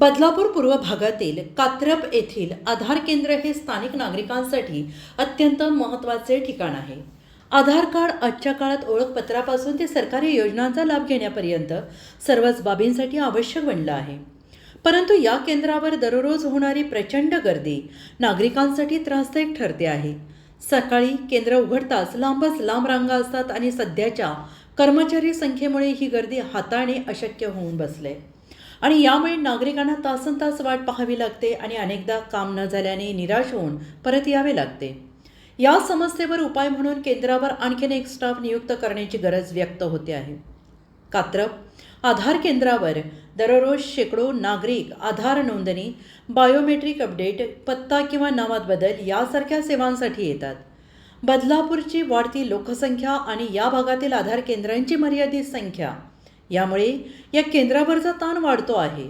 बदलापूर पूर्व भागातील कात्रप येथील आधार केंद्र हे स्थानिक नागरिकांसाठी अत्यंत महत्त्वाचे ठिकाण आहे. आधार कार्ड आजच्या काळात ओळखपत्रापासून ते सरकारी योजनांचा लाभ घेण्यापर्यंत सर्वच बाबींसाठी आवश्यक बनलं आहे. परंतु या केंद्रावर दररोज होणारी प्रचंड गर्दी नागरिकांसाठी त्रासदायक ठरते आहे. सकाळी केंद्र उघडताच लांबच लांब रांगा असतात आणि सध्याच्या कर्मचारी संख्येमुळे ही गर्दी हाताळणे अशक्य होऊन बसले. आणि यामुळे नागरिकांना तासन तास वाट पाहावी लागते आणि अनेकदा काम न झाल्याने निराश होऊन परत यावे लागते. या समस्येवर उपाय म्हणून केंद्रावर आणखीन एक स्टाफ नियुक्त करण्याची गरज व्यक्त होते आहे. कात्रप आधार केंद्रावर दररोज शेकडो नागरिक आधार नोंदणी बायोमेट्रिक अपडेट पत्ता किंवा नावात बदल यासारख्या सेवांसाठी येतात. बदलापूरची वाढती लोकसंख्या आणि या भागातील आधार केंद्रांची मर्यादित संख्या यामुळे या केंद्रावरचा ताण वाढतो आहे.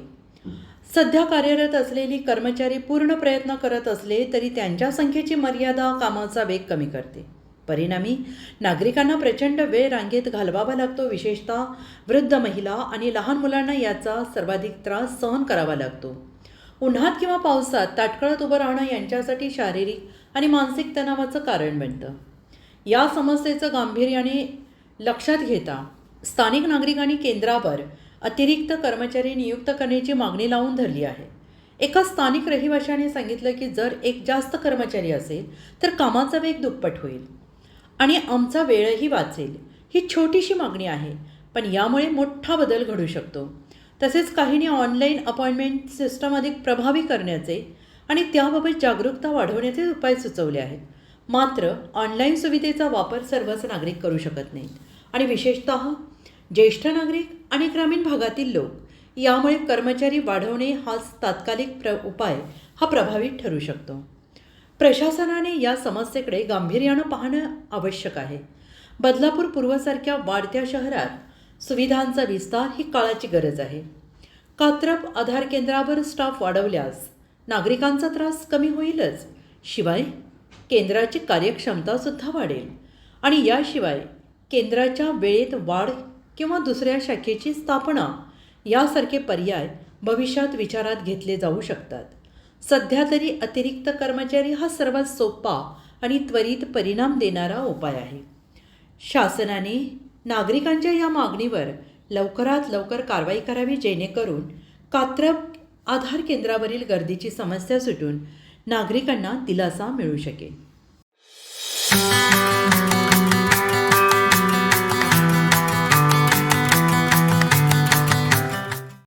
सध्या कार्यरत असलेली कर्मचारी पूर्ण प्रयत्न करत असले तरी त्यांच्या संख्येची मर्यादा कामाचा वेग कमी करते. परिणामी नागरिकांना प्रचंड वेळ रांगेत घालवावा लागतो विशेषतः वृद्ध महिला आणि लहान मुलांना याचा सर्वाधिक त्रास सहन करावा लागतो. उन्हात किंवा पावसात ताटकळत उभं राहणं यांच्यासाठी शारीरिक आणि मानसिक तणावाचं कारण बनतं. या समस्येचं गांभीर्याने लक्षात घेता स्थानिक नागरिकांनी केंद्रावर अतिरिक्त कर्मचारी नियुक्त करण्याची मागणी लावून धरली आहे. एका स्थानिक रहिवाशाने सांगितलं की जर एक जास्त कर्मचारी असेल तर कामाचा वेग दुप्पट होईल आणि आमचा वेळही वाचेल ही छोटीशी मागणी आहे. पण यामुळे मोठा बदल घडू शकतो. तसेच काहींनी ऑनलाईन अपॉइंटमेंट सिस्टम अधिक प्रभावी करण्याचे आणि त्याबाबत जागरूकता वाढवण्याचे उपाय सुचवले आहेत. मात्र ऑनलाईन सुविधेचा वापर सर्वच नागरिक करू शकत नाहीत आणि विशेषतः ज्येष्ठ नागरिक आणि ग्रामीण भागातील लोक यामुळे कर्मचारी वाढवणे हाच तात्कालिक प्र उपाय हा प्रभावी ठरू शकतो. प्रशासनाने या समस्येकडे गांभीर्यानं पाहणं आवश्यक आहे. बदलापूर पूर्वसारख्या वाढत्या शहरात सुविधांचा विस्तार ही काळाची गरज आहे. कात्रप आधार केंद्रावर स्टाफ वाढवल्यास नागरिकांचा त्रास कमी होईलच. शिवाय केंद्राची कार्यक्षमतासुद्धा वाढेल आणि याशिवाय केंद्राच्या वेळेत वाढ किंवा दुसऱ्या शाखेची स्थापना यासारखे पर्याय भविष्यात विचारात घेतले जाऊ शकतात. सध्या तरी अतिरिक्त कर्मचारी हा सर्वात सोपा आणि त्वरित परिणाम देणारा उपाय आहे. शासनाने नागरिकांच्या या मागणीवर लवकरात लवकर कारवाई करावी जेणेकरून कात्रप आधार केंद्रावरील गर्दीची समस्या सुटून नागरिकांना दिलासा मिळू शकेल.